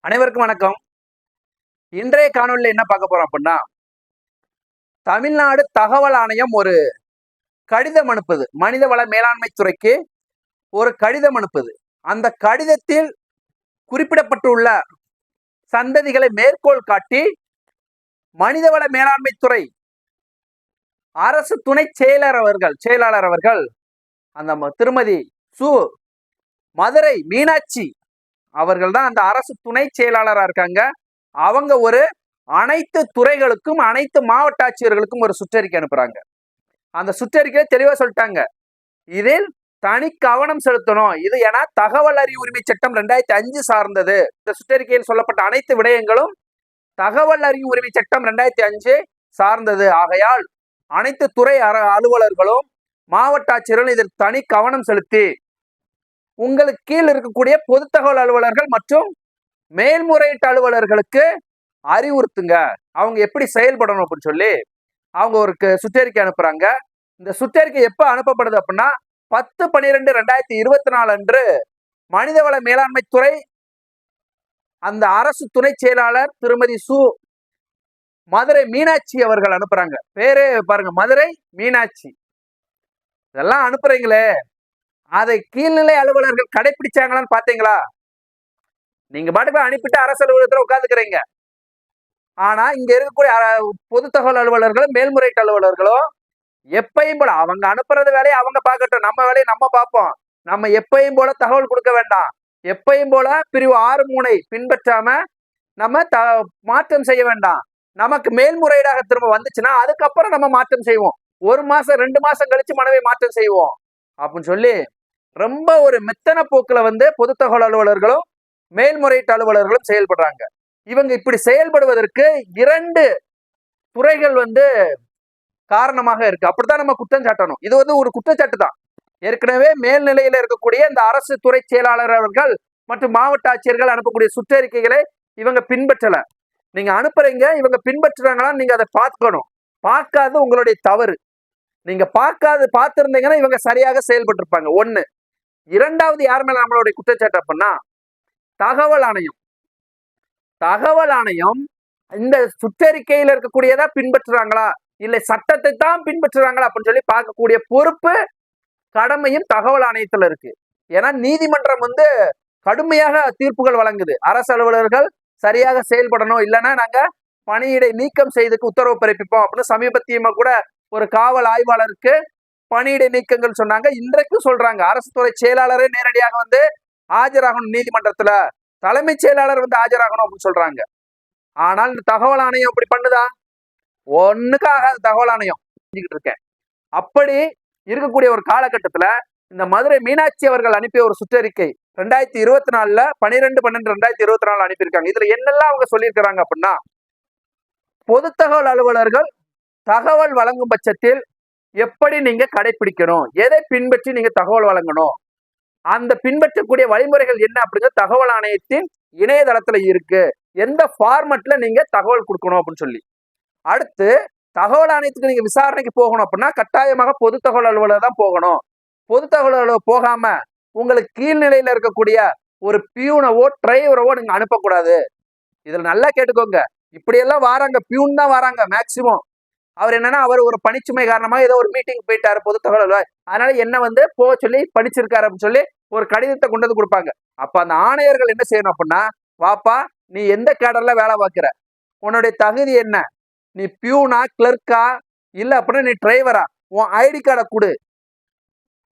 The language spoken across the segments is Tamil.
அனைவருக்கும் வணக்கம். இன்றைய காணொலியில் என்ன பார்க்க போறோம் அப்படின்னா தமிழ்நாடு தகவல் ஆணையம் ஒரு கடிதம் அனுப்புது. மனிதவள மேலாண்மை துறைக்கு ஒரு கடிதம் அனுப்புது. அந்த கடிதத்தில் குறிப்பிடப்பட்டுள்ள சந்ததிகளை மேற்கோள் காட்டி மனிதவள மேலாண்மை துறை அரசு துணை செயலர் அவர்கள் செயலாளர் அவர்கள் அந்த ம- திருமதி சு மதுரை மீனாட்சி அவர்கள் தான் அந்த அரசு துணை செயலாளராக இருக்காங்க. அவங்க ஒரு அனைத்து துறைகளுக்கும் அனைத்து மாவட்ட ஆட்சியர்களுக்கும் ஒரு சுற்றறிக்கை அனுப்புறாங்க. அந்த சுற்றறிக்கையை தெளிவாக சொல்லிட்டாங்க. இதில் தனி கவனம் செலுத்தணும். இது ஏன்னா தகவல் அறிவு உரிமை சட்டம் ரெண்டாயிரத்தி அஞ்சு சார்ந்தது. இந்த சுற்றறிக்கையில் சொல்லப்பட்ட அனைத்து விடயங்களும் தகவல் அறிவு உரிமை சட்டம் ரெண்டாயிரத்தி அஞ்சு சார்ந்தது. ஆகையால் அனைத்து துறை அலுவலர்களும் மாவட்ட ஆட்சியர்களும் இதில் தனி கவனம் செலுத்தி உங்களுக்கு கீழ் இருக்கக்கூடிய பொது தகவல் அலுவலர்கள் மற்றும் மேல்முறையீட்டு அலுவலர்களுக்கு அறிவுறுத்துங்க. அவங்க எப்படி செயல்படணும் அப்படின்னு சொல்லி அவங்க ஒரு சுற்றறிக்கை அனுப்புறாங்க. இந்த சுற்றறிக்கை எப்போ அனுப்பப்படுது அப்படின்னா பத்து பன்னிரெண்டு ரெண்டாயிரத்தி இருபத்தி நாலு அன்று மனிதவள மேலாண்மை துறை அந்த அரசு துணை செயலாளர் திருமதி சு மதுரை மீனாட்சி அவர்கள் அனுப்புறாங்க. பேரே பாருங்க மதுரை மீனாட்சி. இதெல்லாம் அனுப்புறீங்களே. அதை கீழ்நிலை அலுவலர்கள் கடைபிடிச்சாங்களான்னு பாத்தீங்களா? நீங்க பாட்டுக்கு அனுப்பிட்டு அரசு அலுவலகத்துல உட்காந்துக்கிறீங்க ஆனா இங்க இருக்கக்கூடிய அ- பொது தகவல் அலுவலர்களும் மேல்முறையீட்டு அலுவலர்களும் எப்பயும் போல அவங்க அனுப்புறது வேலையை அவங்க பார்க்கட்டும். நம்ம வேலையை நம்ம பார்ப்போம். நம்ம எப்பயும் போல தகவல் கொடுக்க வேண்டாம். எப்பயும் போல பிரிவு ஆறு மூனை பின்பற்றாம நம்ம த மாற்றம் செய்ய வேண்டாம். நமக்கு மேல்முறையீடாக திரும்ப வந்துச்சுன்னா அதுக்கப்புறம் நம்ம மாற்றம் செய்வோம். ஒரு மாசம் ரெண்டு மாசம் கழிச்சு மனைவி மாற்றம் செய்வோம். அப்படின்னு சொல்லி ரொம்ப ஒரு மெத்தன போக்கில் வந்து பொது தகவல் அலுவலர்களும் மேல்முறையீட்டு அலுவலர்களும் செயல்படுறாங்க. இவங்க இப்படி செயல்படுவதற்கு இரண்டு துறைகள் வந்து காரணமாக இருக்கு. அப்படித்தான் நம்ம குற்றம் சாட்டணும். இது வந்து ஒரு குற்றச்சாட்டு தான். ஏற்கனவே மேல்நிலையில இருக்கக்கூடிய இந்த அரசு துறை செயலாளர் அவர்கள் மற்றும் மாவட்ட ஆட்சியர்கள் அனுப்பக்கூடிய சுற்றறிக்கைகளை இவங்க பின்பற்றல. நீங்க அனுப்புறீங்க இவங்க பின்பற்றுறாங்களா நீங்க அதை பார்க்கணும். பார்க்காது உங்களுடைய தவறு. நீங்க பார்க்காது பார்த்திருந்தீங்கன்னா இவங்க சரியாக செயல்பட்டு இருப்பாங்க ஒண்ணு இரண்டாவது யார் மேல நம்மளுடைய குற்றச்சாட்டு அப்படின்னா தகவல் ஆணையம். தகவல் ஆணையம் இந்த சுற்றறிக்கையில் இருக்கக்கூடியதா பின்பற்றுறாங்களா? இல்லை சட்டத்தை தான் பின்பற்றுறாங்களா அப்படின்னு சொல்லி பார்க்கக்கூடிய பொறுப்பு கடமையும் தகவல் ஆணையத்துல இருக்கு. ஏன்னா நீதிமன்றம் வந்து கடுமையாக தீர்ப்புகள் வழங்குது. அரசு அலுவலர்கள் சரியாக செயல்படணும் இல்லைன்னா நாங்க பணியிடை நீக்கம் செய்துக்கு உத்தரவு பிறப்பிப்போம் அப்படின்னு சமீபத்தியமா கூட ஒரு காவல் ஆய்வாளருக்கு பணியிடை நீக்கங்கள் சொன்னாங்க. இன்றைக்கும் சொல்றாங்க. அரசு துறை செயலாளரே நேரடியாக வந்து ஆஜராகணும் நீதிமன்றத்துல. தலைமைச் செயலாளர் வந்து ஆஜராகணும் அப்படின்னு சொல்றாங்க. ஆனால் இந்த தகவல் ஆணையம் அப்படி பண்ணுதா? ஒண்ணுக்காக தகவல் ஆணையம் செஞ்சுக்கிட்டு இருக்கேன். அப்படி இருக்கக்கூடிய ஒரு காலகட்டத்துல இந்த மதுரை மீனாட்சி அவர்கள் அனுப்பிய ஒரு சுற்றறிக்கை ரெண்டாயிரத்தி இருபத்தி நாலுல பன்னிரெண்டு பன்னெண்டு ரெண்டாயிரத்தி இருபத்தி நாலு அனுப்பியிருக்காங்க. இதுல என்னெல்லாம் அவங்க சொல்லியிருக்கிறாங்க அப்படின்னா பொது தகவல் அலுவலர்கள் தகவல் வழங்கும் பட்சத்தில் எப்படி நீங்க கடைபிடிக்கணும் எதை பின்பற்றி நீங்க தகவல் வழங்கணும்? அந்த பின்பற்றக்கூடிய வழிமுறைகள் என்ன அப்படிங்கிற தகவல் ஆணையத்தின் இணையதளத்துல இருக்கு. எந்த ஃபார்மட்ல நீங்க தகவல் கொடுக்கணும் அப்படின்னு சொல்லி. அடுத்து தகவல் ஆணையத்துக்கு நீங்க விசாரணைக்கு போகணும் அப்படின்னா கட்டாயமாக பொது தகவல் அலுவலர் தான் போகணும். பொது தகவல் அலுவலர் போகாம உங்களுக்கு கீழ்நிலையில இருக்கக்கூடிய ஒரு பியூனவோ டிரைவரவோ நீங்க அனுப்பக்கூடாது. இதுல நல்லா கேட்டுக்கோங்க. இப்படியெல்லாம் வாராங்க பியூன் தான் வராங்க மேக்சிமம் அவர் என்னன்னா அவர் ஒரு பணிச்சுமை காரணமாக ஏதோ ஒரு மீட்டிங் போயிட்டாரு பொது தகவல் அதனால என்ன வந்து போக சொல்லி படிச்சிருக்காரு அப்படின்னு சொல்லி ஒரு கடிதத்தை கொண்டு வந்து கொடுப்பாங்க. அப்ப அந்த ஆணையர்கள் என்ன செய்யணும் அப்படின்னா வாப்பா நீ எந்த கேடர்ல வேலை பார்க்குற? உன்னுடைய தகுதி என்ன? நீ பியூனா கிளர்க்கா? இல்லை அப்படின்னா நீ டிரைவரா? உன் ஐடி கார்டை கொடு.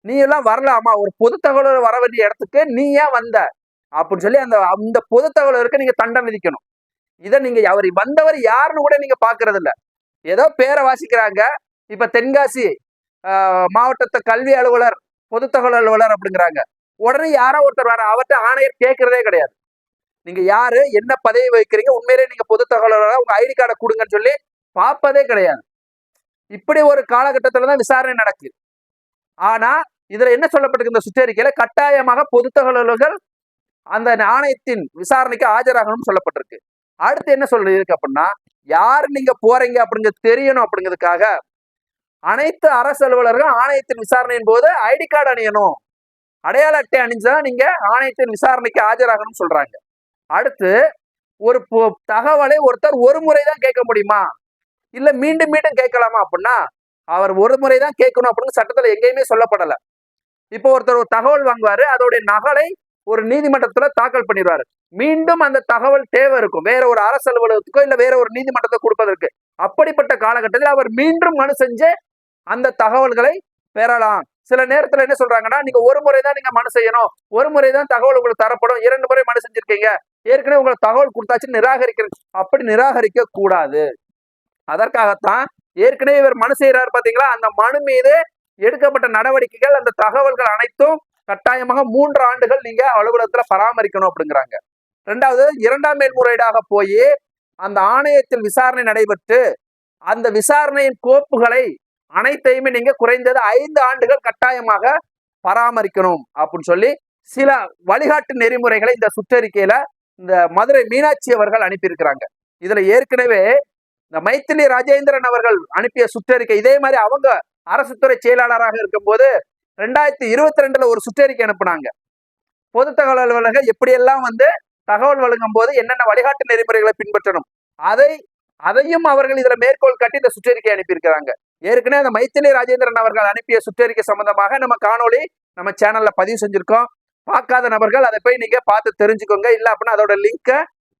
நீ எல்லாம் வரலாமா? ஒரு பொது தகவலர் வர வேண்டிய இடத்துக்கு நீ ஏன் வந்த? அப்படின்னு சொல்லி அந்த அந்த பொது தகவலருக்கு நீங்க தண்டம் விதிக்கணும். இதை நீங்க அவர் வந்தவர் யாருன்னு கூட நீங்க பாக்குறது இல்லை ஏதோ பேரை வாசிக்கிறாங்க. இப்ப தென்காசி ஆஹ், கல்வி அலுவலர் பொது தகவல் அலுவலர் அப்படிங்கிறாங்க. உடனே யாரோ ஒருத்தர் வர அவர்கிட்ட ஆணையர் கேட்கறதே கிடையாது. நீங்க யாரு? என்ன பதவி வைக்கிறீங்க உண்மையிலே நீங்க பொது தகவல் உங்க ஐடி கார்டை கொடுங்கன்னு சொல்லி பார்ப்பதே கிடையாது. இப்படி ஒரு காலகட்டத்துல தான் விசாரணை நடக்குது. ஆனா இதுல என்ன சொல்லப்பட்டிருக்கு? இந்த சுற்றறிக்கையில கட்டாயமாக பொது தகவல்கள் அந்த ஆணையத்தின் விசாரணைக்கு ஆஜராகணும்னு சொல்லப்பட்டிருக்கு. அடுத்து என்ன சொல்றது இருக்கு அப்படின்னா யார் நீங்க போறீங்க அப்படிங்கிறது தெரியணும் அப்படிங்கிறதுக்காக அனைத்து அரசு அலுவலர்கள் ஆணையத்தின் விசாரணையின் போது ஐடி கார்டு அணியணும். அடையாள அட்டை அணிஞ்சா நீங்க ஆணையத்தின் விசாரணைக்கு ஆஜராகணும்னு சொல்றாங்க. அடுத்து ஒரு பொ- தகவலை ஒருத்தர் ஒரு முறை தான் கேட்க முடியுமா? இல்ல மீண்டும் மீண்டும் கேட்கலாமா அப்படின்னா அவர் ஒரு முறை தான் கேட்கணும் அப்படின்னு சட்டத்துல எங்கேயுமே சொல்லப்படலை. இப்போ ஒருத்தர் ஒரு தகவல் வாங்குவாரு அதோடைய நகலை ஒரு நீதிமன்றத்துல தாக்கல் பண்ணிடுவாரு. மீண்டும் அந்த தகவல் தேவை இருக்கும். வேற ஒரு அரசு அலுவலகத்துக்கோ இல்ல வேற ஒரு நீதிமன்றத்தை கொடுப்பதற்கு. அப்படிப்பட்ட காலகட்டத்தில் அவர் மீண்டும் மனு செஞ்சு அந்த தகவல்களை பெறலாம். சில நேரத்துல என்ன சொல்றாங்கன்னா நீங்க ஒரு முறை தான் நீங்க மனு செய்யணும். ஒரு முறை தான் தகவல் உங்களுக்கு தரப்படும். இரண்டு முறை மனு செஞ்சிருக்கீங்க. ஏற்கனவே உங்களுக்கு தகவல் கொடுத்தாச்சு நிராகரிக்கிறது அப்படி நிராகரிக்க கூடாது. அதற்காகத்தான் ஏற்கனவே இவர் மனு செய்யறாரு பாத்தீங்களா? அந்த மனு மீது எடுக்கப்பட்ட நடவடிக்கைகள் அந்த தகவல்கள் அனைத்தும் கட்டாயமாக மூன்று ஆண்டுகள் நீங்க அலுவலகத்துல பராமரிக்கணும் அப்படிங்கிறாங்க. ரெண்டாவது இரண்டாம் மேல்முறையீடாக போய் அந்த ஆணையத்தில் விசாரணை நடைபெற்று அந்த விசாரணையின் கோப்புகளை அனைத்தையுமே நீங்க குறைந்தது ஐந்து ஆண்டுகள் கட்டாயமாக பராமரிக்கணும் அப்படின்னு சொல்லி சில வழிகாட்டு நெறிமுறைகளை இந்த சுற்றறிக்கையில இந்த மதுரை மீனாட்சி அவர்கள் அனுப்பியிருக்கிறாங்க. இதுல ஏற்கனவே இந்த மைத்திலி ராஜேந்திரன் அவர்கள் அனுப்பிய சுற்றறிக்கை இதே மாதிரி அவங்க அரசு துறை செயலாளராக இருக்கும்போது ரெண்டாயிரத்தி இருபத்தி ரெண்டுல ஒரு சுற்றறிக்கை அனுப்புனாங்க. பொது தகவல் அலுவலகம் எப்படியெல்லாம் வந்து தகவல் வழங்கும் போது என்னென்ன வழிகாட்டு நெறிமுறைகளை பின்பற்றணும்? அதை அதையும் அவர்கள் இதுல மேற்கோள் காட்டி இந்த சுற்றறிக்கை அனுப்பியிருக்கிறாங்க. ஏற்கனவே அந்த மைத்திலி ராஜேந்திரன் அவர்கள் அனுப்பிய சுற்றறிக்கை சம்பந்தமாக நம்ம காணொளி நம்ம சேனல்ல பதிவு செஞ்சிருக்கோம். பார்க்காத நபர்கள் அதை போய் நீங்க பார்த்து தெரிஞ்சுக்கோங்க. இல்ல அப்படின்னா அதோட லிங்கை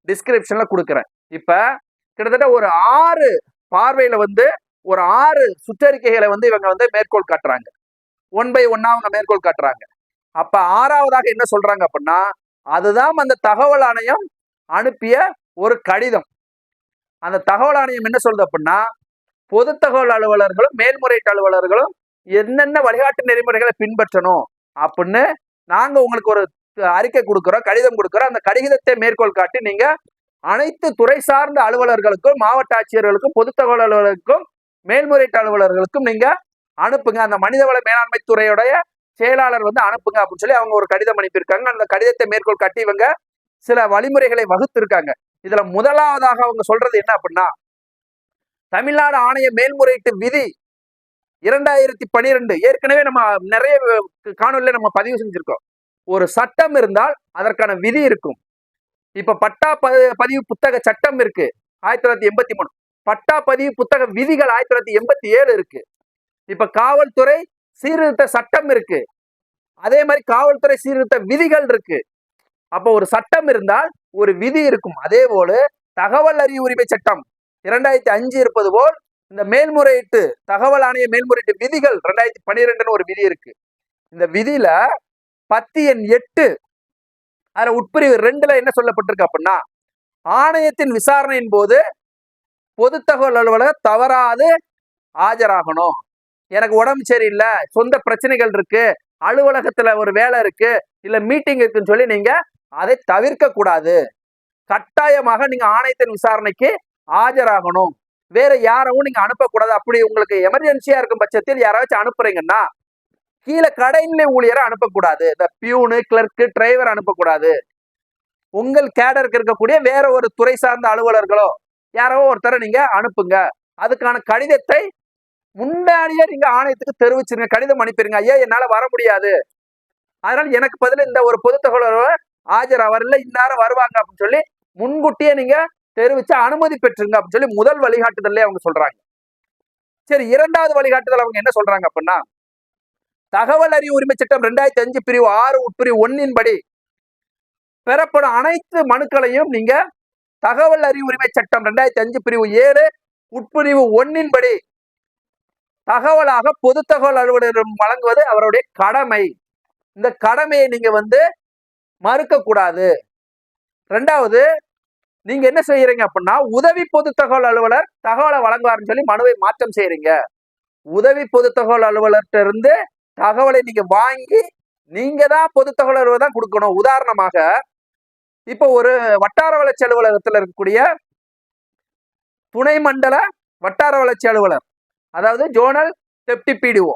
டிஸ்கிரிப்ஷன்ல கொடுக்குறேன். இப்ப கிட்டத்தட்ட ஒரு ஆறு பார்வையில வந்து ஒரு ஆறு சுற்றறிக்கைகளை வந்து இவங்க வந்து மேற்கோள் காட்டுறாங்க. ஒன் பை ஒன்னா அவங்க மேற்கோள் காட்டுறாங்க. அப்ப ஆறாவதாக என்ன சொல்றாங்க அப்படின்னா அதுதான் அந்த தகவல் ஆணையம் அனுப்பிய ஒரு கடிதம். அந்த தகவல் ஆணையம் என்ன சொல்றது அப்படின்னா பொது தகவல் அலுவலர்களும் மேல்முறையீட்டு அலுவலர்களும் என்னென்ன வழிகாட்டு நெறிமுறைகளை பின்பற்றணும் அப்படின்னு நாங்க உங்களுக்கு ஒரு அறிக்கை கொடுக்குறோம் கடிதம் கொடுக்குறோம். அந்த கடிதத்தை மேற்கோள் காட்டி நீங்க அனைத்து துறை சார்ந்த அலுவலர்களுக்கும் மாவட்ட ஆட்சியர்களுக்கும் பொது தகவல் அலுவலருக்கும் மேல்முறையீட்டு அலுவலர்களுக்கும் நீங்க அனுப்புங்க. அந்த மனிதவள மேலாண்மை துறையுடைய செயலாளர் வந்து அனுப்புங்க அப்படின்னு சொல்லி அவங்க ஒரு கடிதம் அனுப்பியிருக்காங்க. அந்த கடிதத்தை மேற்கோள் காட்டி இவங்க சில வழிமுறைகளை வகுத்திருக்காங்க. இதுல முதலாவதாக அவங்க சொல்றது என்ன அப்படின்னா தமிழ்நாடு ஆணைய மேல்முறையீட்டு விதி இரண்டாயிரத்தி பனிரெண்டு ஏற்கனவே நம்ம நிறைய காணொலியில நம்ம பதிவு செஞ்சிருக்கோம். ஒரு சட்டம் இருந்தால் அதற்கான விதி இருக்கும். இப்ப பட்டா பதிவு புத்தக சட்டம் இருக்கு. ஆயிரத்தி தொள்ளாயிரத்தி எண்பத்தி மூணு. பட்டா பதிவு புத்தக விதிகள் ஆயிரத்தி தொள்ளாயிரத்தி எண்பத்தி ஏழு இருக்கு. இப்ப காவல்துறை சீர்திருத்த சட்டம் இருக்கு. அதே மாதிரி காவல்துறை சீர்திருத்த விதிகள் இருக்கு. அப்போ ஒரு சட்டம் இருந்தால் ஒரு விதி இருக்கும். அதே போல தகவல் அறிவு உரிமை சட்டம் இரண்டாயிரத்தி அஞ்சு இருப்பது போல் இந்த மேல்முறையீட்டு தகவல் ஆணைய மேல்முறையீட்டு விதிகள் ரெண்டாயிரத்தி பன்னிரெண்டுன்னு ஒரு விதி இருக்கு. இந்த விதியில பத்து எண் எட்டு அதுல உட்பிரிவு ரெண்டுல என்ன சொல்லப்பட்டிருக்கு அப்படின்னா ஆணையத்தின் விசாரணையின் போது பொது தகவல் அலுவலர் தவறாது ஆஜராகணும். எனக்கு உடம்பு சரியில்லை சொந்த பிரச்சனைகள் இருக்கு அலுவலகத்துல ஒரு வேலை இருக்கு இல்ல மீட்டிங் இருக்குன்னு சொல்லி நீங்க அதை தவிர்க்க கூடாது. கட்டாயமாக நீங்க ஆணையத்தின் விசாரணைக்கு ஆஜராகணும். வேற யாரவும் நீங்க அனுப்பக்கூடாது. அப்படி உங்களுக்கு எமர்ஜென்சியா இருக்கும் பட்சத்தில் யாராச்சும் அனுப்புறீங்கன்னா கீழே கடைநிலை ஊழியரை அனுப்பக்கூடாது. இந்த பியூனு கிளர்க்கு டிரைவர் அனுப்பக்கூடாது. உங்கள் கேடருக்கு இருக்கக்கூடிய வேற ஒரு துறை சார்ந்த அலுவலர்களோ யாரோ ஒருத்தரை நீங்க அனுப்புங்க. அதுக்கான கடிதத்தை முன்னாடியே நீங்க ஆணையத்துக்கு தெரிவிச்சிருங்க. கடிதம் அனுப்பிடுங்க ஐயா என்னால வர முடியாது. அதனால எனக்கு பதில் இந்த ஒரு பொது தகவல் ஆஜர் அவர் இல்ல இந்நேரம் வருவாங்க அப்படின்னு சொல்லி முன்கூட்டியே நீங்க தெரிவிச்சு அனுமதி பெற்றுங்க அப்படின்னு சொல்லி முதல் வழிகாட்டுதல்லே அவங்க சொல்றாங்க. சரி இரண்டாவது வழிகாட்டுதல் அவங்க என்ன சொல்றாங்க அப்படின்னா தகவல் அறிவு உரிமை சட்டம் ரெண்டாயிரத்தி அஞ்சு பிரிவு ஆறு உட்பிரிவு ஒன்னின் படி பெறப்படும் அனைத்து மனுக்களையும் நீங்க தகவல் அறிவு உரிமை சட்டம் ரெண்டாயிரத்தி அஞ்சு பிரிவு ஏழு உட்பிரிவு ஒன்னின் படி தகவலாக பொது தகவல் அலுவலரிடம் வழங்குவது அவருடைய கடமை. இந்த கடமையை நீங்க வந்து மறுக்க கூடாது ரெண்டாவது நீங்க என்ன செய்யறீங்க அப்படின்னா உதவி பொது தகவல் அலுவலர் தகவலை வழங்குவார்னு சொல்லி மனுவை மாற்றம் செய்யறீங்க உதவி பொது தகவல் அலுவலர்கிட்ட இருந்து தகவலை நீங்க வாங்கி நீங்க தான் பொது தகவல் அலுவலர் தான் கொடுக்கணும். உதாரணமாக இப்போ ஒரு வட்டார வளர்ச்சி அலுவலகத்தில் இருக்கக்கூடிய துணை மண்டல வட்டார வளர்ச்சி அலுவலர். அதாவது ஜோனல் டெப்டி பிடிஓ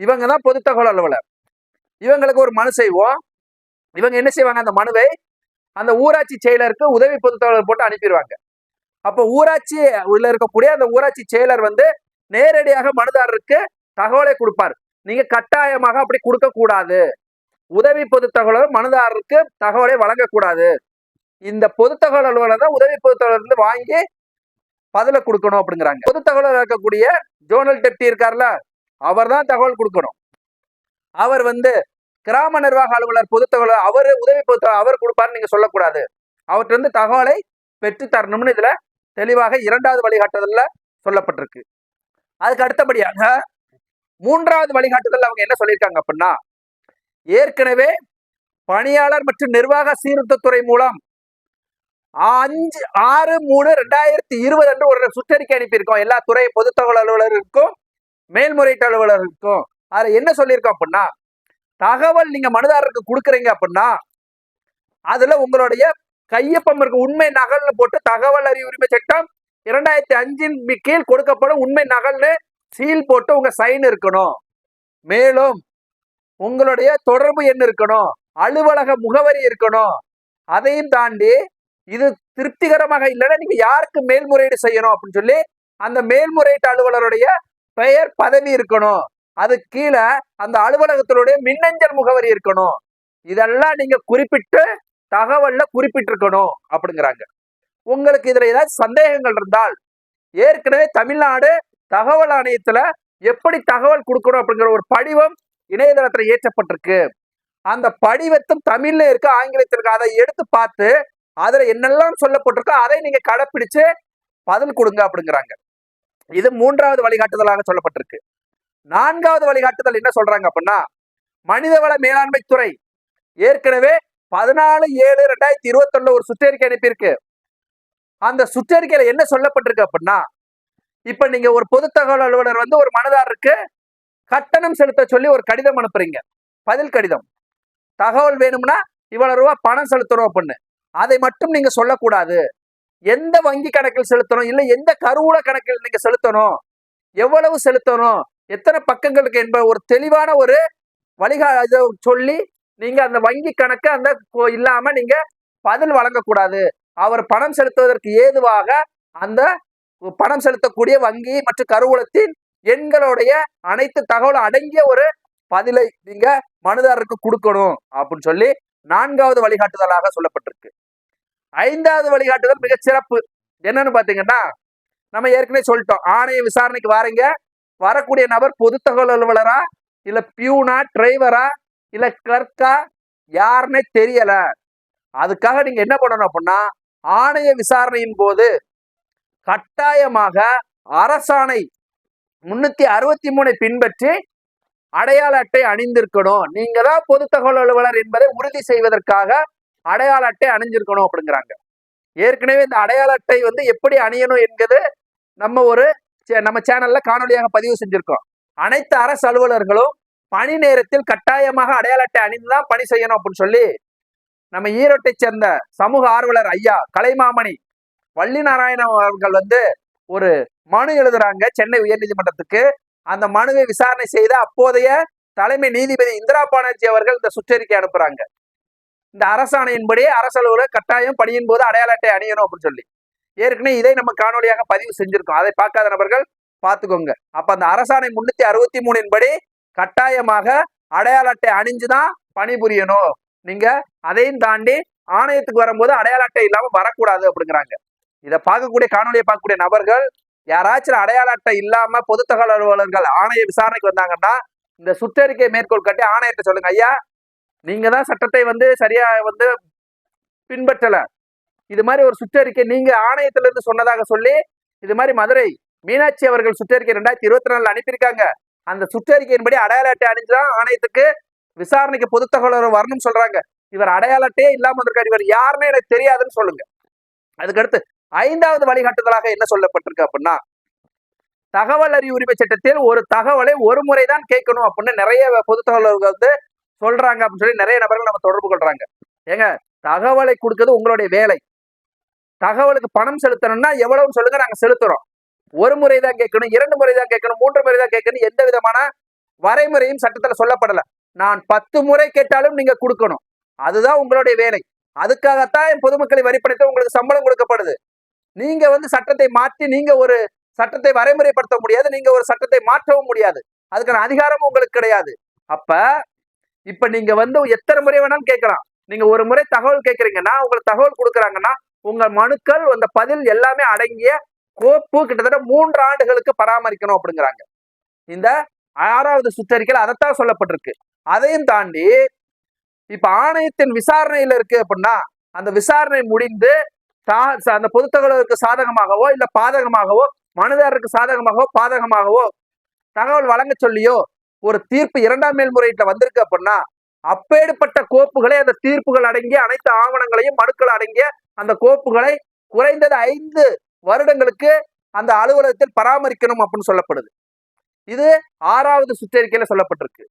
இவங்க தான் பொது தகவல் அலுவலர். இவங்களுக்கு ஒரு மனு செய்வோம். இவங்க என்ன செய்வாங்க? அந்த மனுவை அந்த ஊராட்சி செயலருக்கு உதவி பொது தகவலர் போட்டு அனுப்பிடுவாங்க. அப்போ ஊராட்சி உள்ள இருக்கக்கூடிய அந்த ஊராட்சி செயலர் வந்து நேரடியாக மனுதாரருக்கு தகவலை கொடுப்பார். நீங்க கட்டாயமாக அப்படி கொடுக்க கூடாது உதவி பொது தகவலர் மனுதாரருக்கு தகவலை வழங்கக்கூடாது. இந்த பொது தகவல் அலுவலர் தான் உதவி பொது தகவலர் வாங்கி பதில கொடுக்கணும் அப்படிங்கிறாங்க. பொது தகவலர் இருக்கக்கூடிய ஜோனல் டெப்டி இருக்கார்ல அவர் தான் தகவல் கொடுக்கணும். அவர் வந்து கிராம நிர்வாக அலுவலர் பொது தகவல் அவர் உதவி பொது அவர் கொடுப்பாருன்னு நீங்க சொல்லக்கூடாது. அவர்கிட்ட இருந்து தகவலை பெற்று தரணும்னு இதுல தெளிவாக இரண்டாவது வழிகாட்டுதல்ல சொல்லப்பட்டிருக்கு. அதுக்கு அடுத்தபடியாக மூன்றாவது வழிகாட்டுதல் அவங்க என்ன சொல்லியிருக்காங்க அப்படின்னா ஏற்கனவே பணியாளர் மற்றும் நிர்வாக சீர்திருத்தத்துறை மூலம் அஞ்சு ஆறு மூணு ரெண்டாயிரத்தி இருபது அன்று ஒரு சுற்றறிக்கை அனுப்பியிருக்கோம். எல்லா துறை பொது தகவல் அலுவலருக்கும் மேல்முறையீட்டு அலுவலருக்கும். அதுல என்ன சொல்லியிருக்கோம் அப்படின்னா தகவல் நீங்க மனுதாரருக்கு கொடுக்குறீங்க அப்படின்னா அதுல உங்களுடைய கையொப்பம் இருக்க. உண்மை நகல்னு போட்டு தகவல் அறிவு உரிமை சட்டம் இரண்டாயிரத்தி அஞ்சின் கீழ் கொடுக்கப்படும் உண்மை நகல்னு சீல் போட்டு உங்க சைன் இருக்கணும். மேலும் உங்களுடைய தொடர்பு எண் இருக்கணும். அலுவலக முகவரி இருக்கணும். அதையும் தாண்டி இது திருப்திகரமாக இல்லைன்னா நீங்க யாருக்கு மேல்முறையீடு செய்யணும் அப்படின்னு சொல்லி அந்த மேல்முறையீட்டு அலுவலருடைய பெயர் பதவி இருக்கணும். அது கீழே அந்த அலுவலகத்தினுடைய மின்னஞ்சல் முகவரி இருக்கணும். இதெல்லாம் நீங்க குறிப்பிட்டு தகவல்ல குறிப்பிட்டிருக்கணும் அப்படிங்கிறாங்க. உங்களுக்கு இதுல ஏதாவது சந்தேகங்கள் இருந்தால் ஏற்கனவே தமிழ்நாடு தகவல் ஆணையத்துல எப்படி தகவல் கொடுக்கணும் அப்படிங்கிற ஒரு படிவம் இணையதளத்துல ஏற்றப்பட்டிருக்கு அந்த படிவத்தும் தமிழ்ல இருக்கு ஆங்கிலத்தில் அதை எடுத்து பார்த்து அதுல என்னெல்லாம் சொல்லப்பட்டிருக்கோ அதை நீங்க கடைப்பிடிச்சு பதில் கொடுங்க அப்படிங்கிறாங்க. இது மூன்றாவது வழிகாட்டுதலாக சொல்லப்பட்டிருக்கு. நான்காவது வழிகாட்டுதல் என்ன சொல்றாங்க அப்படின்னா மனிதவள மேலாண்மை துறை ஏற்கனவே பதினாலு ஏழு ரெண்டாயிரத்தி இருபத்தி ஒரு சுற்றறிக்கை அனுப்பியிருக்கு. அந்த சுற்றறிக்கையில என்ன சொல்லப்பட்டிருக்கு அப்படின்னா இப்ப நீங்க ஒரு பொது தகவல் அலுவலர் வந்து ஒரு மனதாருக்கு கட்டணம் செலுத்த சொல்லி ஒரு கடிதம் அனுப்புறீங்க. பதில் கடிதம். தகவல் வேணும்னா இவ்வளவு ரூபா பணம் செலுத்தணும் அப்படின்னு. அதை மட்டும் நீங்க சொல்லக்கூடாது. எந்த வங்கி கணக்கில் செலுத்தணும்? இல்லை எந்த கருவூல கணக்கில் நீங்க செலுத்தணும்? எவ்வளவு செலுத்தணும்? எத்தனை பக்கங்களுக்கு என்ப ஒரு தெளிவான ஒரு வழிகா இதை சொல்லி நீங்க அந்த வங்கி கணக்கு அந்த இல்லாம நீங்க பதில் வழங்கக்கூடாது. அவர் பணம் செலுத்துவதற்கு ஏதுவாக அந்த பணம் செலுத்தக்கூடிய வங்கி மற்றும் கருவூலத்தின் எண்களுடைய அனைத்து தகவலும் அடங்கிய ஒரு பதிலை நீங்க மனுதாரருக்கு கொடுக்கணும். அப்படின்னு சொல்லி நான்காவது வழிகாட்டுதலாக சொல்லப்பட்டிருக்கு. ஐந்தாவது வழிகாட்டுதல் மிகச் சிறப்பு. என்னன்னு பாத்தீங்கன்னா நம்ம ஏற்கனவே சொல்லிட்டோம். ஆணைய விசாரணைக்கு வாரீங்க. வரக்கூடிய நபர் பொது தகவல் அலுவலரா இல்ல பியூனா டிரைவரா இல்ல கிளர்க்கா யாருன்னே தெரியல. அதுக்காக நீங்க என்ன பண்ணணும் அப்படின்னா ஆணைய விசாரணையின் போது கட்டாயமாக அரசாணை முன்னூத்தி அறுபத்தி மூணை பின்பற்றி அடையாள அட்டை அணிந்திருக்கணும். நீங்க தான் பொது தகவல் அலுவலர் என்பதை உறுதி செய்வதற்காக அடையாள அட்டை அணிஞ்சிருக்கணும் அப்படிங்கிறாங்க. ஏற்கனவே இந்த அடையாள அட்டை வந்து எப்படி அணியணும் என்கிறது நம்ம ஒரு சே- நம்ம சேனல்ல காணொலியாக பதிவு செஞ்சிருக்கோம் அனைத்து அரசு அலுவலர்களும் பணி நேரத்தில் கட்டாயமாக அடையாள அட்டை அணிந்துதான் பணி செய்யணும் அப்படின்னு சொல்லி நம்ம ஈரோட்டை சேர்ந்த சமூக ஆர்வலர் ஐயா கலைமாமணி வள்ளி நாராயணம் அவர்கள் வந்து ஒரு மனு எழுதுறாங்க சென்னை உயர்நீதிமன்றத்துக்கு. அந்த மனுவை விசாரணை செய்த அப்போதைய தலைமை நீதிபதி இந்திரா பானர்ஜி அவர்கள் இந்த சுற்றறிக்கை அனுப்புறாங்க. இந்த அரசாணையின்படி அரசு கட்டாயம் பணியின் போது அடையாள அட்டை அணியணும் அப்படின்னு சொல்லி. ஏற்கனவே இதை நம்ம காணொலியாக பதிவு செஞ்சிருக்கோம். அதை பார்க்காத நபர்கள் பார்த்துக்கோங்க. அப்ப அந்த அரசாணை முன்னூத்தி அறுபத்தி மூணின் படி கட்டாயமாக அடையாள அட்டை அணிஞ்சுதான் பணிபுரியணும். நீங்க அதையும் தாண்டி ஆணையத்துக்கு வரும்போது அடையாள அட்டை இல்லாம வரக்கூடாது அப்படிங்கிறாங்க. இதை பார்க்கக்கூடிய காணொலியை பார்க்கக்கூடிய நபர்கள் யாராச்சும் அடையாள அட்டை இல்லாம பொது தகவல் அலுவலர்கள் ஆணைய விசாரணைக்கு வந்தாங்கன்னா இந்த சுற்றறிக்கை மேற்கோள் காட்டி ஆணையத்தை சொல்லுங்க ஐயா நீங்க தான் சட்டத்தை வந்து சரியா வந்து பின்பற்றல. இது மாதிரி ஒரு சுற்றறிக்கை நீங்க ஆணையத்துல இருந்து சொன்னதாக சொல்லி இது மாதிரி மதுரை மீனாட்சி அவர்கள் சுற்றறிக்கை ரெண்டாயிரத்தி இருபத்தி நாலுல அனுப்பியிருக்காங்க. அந்த சுற்றறிக்கையின்படி அடையாள அட்டை அணிஞ்சுதான் ஆணையத்துக்கு விசாரணைக்கு பொது தகவலர் வரணும்னு சொல்றாங்க. இவர் அடையாள அட்டையே இல்லாம இருக்காரு இவர் யாருன்னு எனக்கு தெரியாதுன்னு சொல்லுங்க. அதுக்கடுத்து ஐந்தாவது வழிகாட்டுதலாக என்ன சொல்லப்பட்டிருக்கு அப்படின்னா தகவல் அறிவு உரிமை சட்டத்தில் ஒரு தகவலை ஒரு முறைதான் கேட்கணும் அப்படின்னு நிறைய பொது தகவல்கள் வந்து சொல்றாங்க அப்படின்னு சொல்லி நிறைய நபர்கள் நம்ம தொடர்பு கொள்றாங்க. ஏங்க தகவலை கொடுக்கறது உங்களுடைய வேலை. தகவலுக்கு பணம் செலுத்தணும்னா எவ்வளவுன்னு சொல்லுங்க நாங்க செலுத்துறோம். ஒரு முறை தான் கேட்கணும் இரண்டு முறை தான் கேட்கணும் மூன்று முறை தான் கேட்கணும் எந்த விதமான வரைமுறையும் சட்டத்துல சொல்லப்படல. நான் பத்து முறை கேட்டாலும் நீங்க கொடுக்கணும். அதுதான் உங்களுடைய வேலை. அதுக்காகத்தான் என் பொதுமக்களை வரிப்படைத்த உங்களுக்கு சம்பளம் கொடுக்கப்படுது. நீங்க வந்து சட்டத்தை மாற்றி நீங்க ஒரு சட்டத்தை வரைமுறைப்படுத்த முடியாது நீங்க ஒரு சட்டத்தை மாற்றவும் முடியாது. அதுக்கான அதிகாரமும் உங்களுக்கு கிடையாது. அப்ப இப்ப நீங்க வந்து எத்தனை முறை வேணாலும் கேட்கலாம். நீங்க ஒரு முறை தகவல் கேட்கறீங்கன்னா உங்களுக்கு தகவல் கொடுக்குறாங்கன்னா உங்க மனுக்கள் அந்த பதில் எல்லாமே அடங்கிய கோப்பு கிட்டத்தட்ட மூன்று ஆண்டுகளுக்கு பராமரிக்கணும் அப்படிங்கிறாங்க. இந்த ஆறாவது சுற்றறிக்கையில் அதைத்தான் சொல்லப்பட்டிருக்கு. அதையும் தாண்டி இப்ப ஆணையத்தின் விசாரணையில இருக்கு அப்படின்னா அந்த விசாரணை முடிந்து அந்த பொது தகவலுக்கு சாதகமாகவோ இல்ல பாதகமாகவோ மனிதருக்கு சாதகமாகவோ பாதகமாகவோ தகவல் வழங்க சொல்லியோ ஒரு தீர்ப்பு இரண்டாம் மேல்முறையீட்டுல வந்திருக்கு அப்படின்னா அப்பேற்பட்ட கோப்புகளை அந்த தீர்ப்புகள் அடங்கிய அனைத்து ஆவணங்களையும் மனுக்கள் அடங்கிய அந்த கோப்புகளை குறைந்தது ஐந்து வருடங்களுக்கு அந்த அலுவலகத்தில் பராமரிக்கணும் அப்படின்னு சொல்லப்படுது. இது ஆறாவது சுற்றறிக்கையில சொல்லப்பட்டிருக்கு.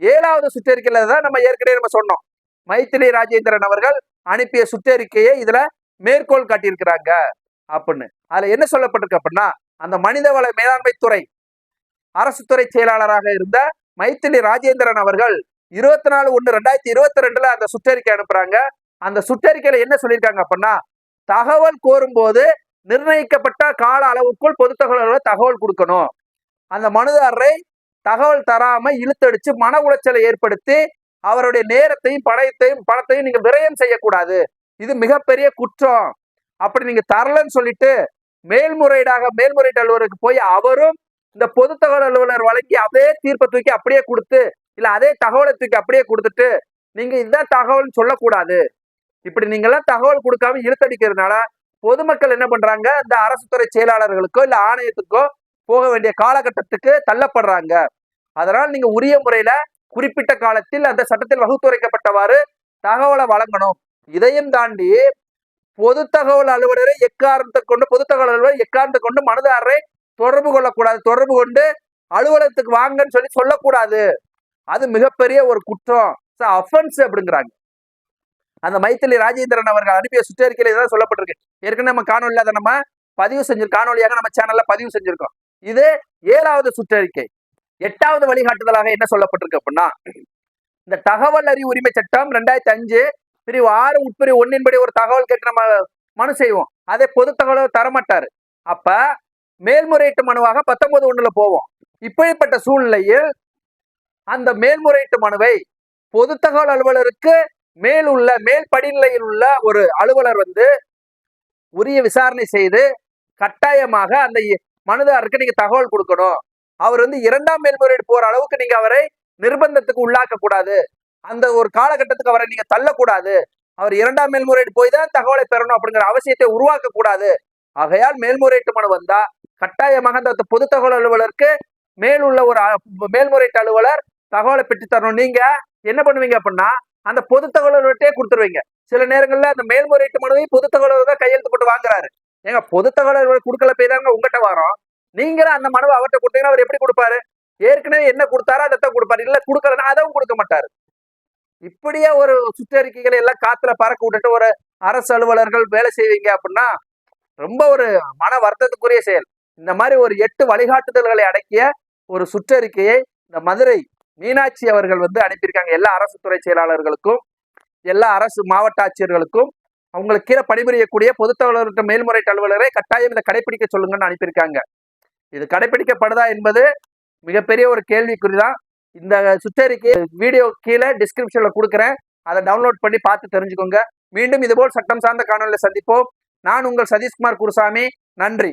ஏழாவது சுற்றறிக்கையில தான் நம்ம ஏற்கனவே நம்ம சொன்னோம். மைத்திரி ராஜேந்திரன் அவர்கள் அனுப்பிய சுற்றறிக்கையை இதுல மேற்கோள் காட்டியிருக்கிறாங்க அப்படின்னு. அதுல என்ன சொல்லப்பட்டிருக்கு அப்படின்னா அந்த மனிதவள மேலாண்மை துறை அரசு துறை செயலாளராக இருந்த மைத்திலி ராஜேந்திரன் அவர்கள் இருபத்தி நாலு ஒண்ணு ரெண்டாயிரத்தி இருபத்தி ரெண்டுல அந்த சுற்றறிக்கை அனுப்புறாங்க. அந்த சுற்றறிக்கையில என்ன சொல்லியிருக்காங்க அப்படின்னா தகவல் கோரும்போது நிர்ணயிக்கப்பட்ட கால அளவுக்குள் பொது தகவல்களை தகவல் கொடுக்கணும். அந்த மனுதாரரை தகவல் தராம இழுத்தடிச்சு மன உளைச்சலை ஏற்படுத்தி அவருடைய நேரத்தையும் பணத்தையும் பணத்தையும் நீங்க விரயம் செய்யக்கூடாது. இது மிகப்பெரிய குற்றம். அப்படி நீங்க தரலன்னு சொல்லிட்டு மேல்முறையீடாக மேல்முறையீட்டு அலுவலருக்கு போய் அவரும் இந்த பொது தகவல் அலுவலர் வழங்கி அதே தீர்ப்பை தூக்கி அப்படியே கொடுத்து இல்ல அதே தகவலை தூக்கி அப்படியே கொடுத்துட்டு நீங்க இதுதான் தகவல்னு சொல்லக்கூடாது. இப்படி நீங்கெல்லாம் தகவல் கொடுக்காம இழுத்தடிக்கிறதுனால பொதுமக்கள் என்ன பண்றாங்க இந்த அரசு துறை செயலாளர்களுக்கோ இல்ல ஆணையத்துக்கோ போக வேண்டிய காலகட்டத்துக்கு தள்ளப்படுறாங்க. அதனால் நீங்க உரிய முறையில குறிப்பிட்ட காலத்தில் அந்த சட்டத்தில் வகுத்துரைக்கப்பட்டவாறு தகவலை வழங்கணும். இதையும் தாண்டி பொது தகவல் அலுவலரை எக்காரணத்தை கொண்டு பொது தகவல் அலுவலர் எக்காரணத்தை கொண்டு மனதாரரை தொடர்பு கொள்ளக்கூடாது. தொடர்பு கொண்டு அலுவலகத்துக்கு வாங்கன்னு சொல்லி சொல்லக்கூடாது. அது மிகப்பெரிய ஒரு குற்றம். அஃபென்ஸ் அப்படிங்கிறாங்க. அந்த மைத்திலி ராஜேந்திரன் அவர்கள் அனுப்பிய சுற்றறிக்கையில இதான் சொல்லப்பட்டிருக்கு. ஏற்கனவே நம்ம காணொலியில் அதை நம்ம பதிவு செஞ்சிருக்கோம் காணொலியாக நம்ம சேனல்ல பதிவு செஞ்சிருக்கோம். இது ஏழாவது சுற்றறிக்கை. எட்டாவது வழிகாட்டுதலாக என்ன சொல்லப்பட்டிருக்கு அப்படின்னா இந்த தகவல் அறிவு உரிமை சட்டம் ரெண்டாயிரத்தி அஞ்சு பிரிவு ஆறு உட்பிரிவு ஒன்னின்படி ஒரு தகவல் கேட்டு நம்ம மனு செய்வோம். அதே பொது தகவல் தரமாட்டாரு. அப்ப மேல்முறையீட்டு மனுவாக பத்தொன்பது ஒன்றில் போவோம். இப்படிப்பட்ட சூழ்நிலையில் அந்த மேல்முறையீட்டு மனுவை பொது தகவல் அலுவலருக்கு மேல் உள்ள மேல் படிநிலையில் உள்ள ஒரு அலுவலர் வந்து உரிய விசாரணை செய்து கட்டாயமாக அந்த இ- மனுதாரருக்கு நீங்க தகவல் கொடுக்கணும். அவர் வந்து இரண்டாம் மேல்முறையீடு போற அளவுக்கு நீங்க அவரை நிர்பந்தத்துக்கு உள்ளாக்க கூடாது. அந்த ஒரு காலகட்டத்துக்கு அவரை நீங்க தள்ளக்கூடாது. அவர் இரண்டாம் மேல்முறையீடு போய் தான் தகவலை பெறணும் அப்படிங்கிற அவசியத்தை உருவாக்க கூடாது. ஆகையால் மேல்முறையீட்டு மனு வந்தா கட்டாயமாக அந்த பொது தகவல் அலுவலருக்கு மேல் உள்ள ஒரு மேல்முறையீட்டு அலுவலர் தகவலை பெற்றுத்தரணும். நீங்க என்ன பண்ணுவீங்க அப்படின்னா அந்த பொது தகவல் அலுவலர்கிட்டே கொடுத்துருவீங்க. சில நேரங்களில் அந்த மேல்முறையீட்டு மனுவை பொது தகவல் அலுவலர் தான் கையெழுத்து போட்டு வாங்குறாரு. ஏங்க பொது தகவல் அலுவலர் கொடுக்கல போய் தாங்க உங்ககிட்ட வரோம். நீங்களும் அந்த மனுவை அவர்கிட்ட கொடுத்தீங்கன்னா அவர் எப்படி கொடுப்பாரு? ஏற்கனவே என்ன கொடுத்தாரோ அதைத்தான் கொடுப்பாரு. இல்லை கொடுக்கலன்னா அதவும் கொடுக்க மாட்டாரு. இப்படியே ஒரு சுற்றறிக்கைகளை எல்லாம் காத்துல பறக்க விட்டுட்டு ஒரு அரசு அலுவலர்கள் வேலை செய்வீங்க அப்படின்னா ரொம்ப ஒரு மன வருத்தத்துக்குரிய செயல். இந்த மாதிரி ஒரு எட்டு வழிகாட்டுதல்களை அடக்கிய ஒரு சுற்றறிக்கையை இந்த மதுரை மீனாட்சி அவர்கள் வந்து அனுப்பியிருக்காங்க. எல்லா அரசு துறை செயலாளர்களுக்கும் எல்லா அரசு மாவட்ட ஆட்சியர்களுக்கும். அவங்களுக்கு கீழே பணிபுரியக்கூடிய பொதுத்தகவலர்கிட்ட மேல்முறையீட்டு அலுவலரை கட்டாயம் இதை கடைபிடிக்க சொல்லுங்கன்னு அனுப்பியிருக்காங்க. இது கடைபிடிக்கப்படுதா என்பது மிகப்பெரிய ஒரு கேள்விக்குறி தான் இந்த சுற்றறிக்கை வீடியோ கீழே டிஸ்கிரிப்ஷன்ல கொடுக்குறேன். அதை டவுன்லோட் பண்ணி பார்த்து தெரிஞ்சுக்கோங்க. மீண்டும் இதுபோல் சட்டம் சார்ந்த காணொலியில் சந்திப்போம். நான் உங்கள் சதீஷ்குமார் குருசாமி. நன்றி.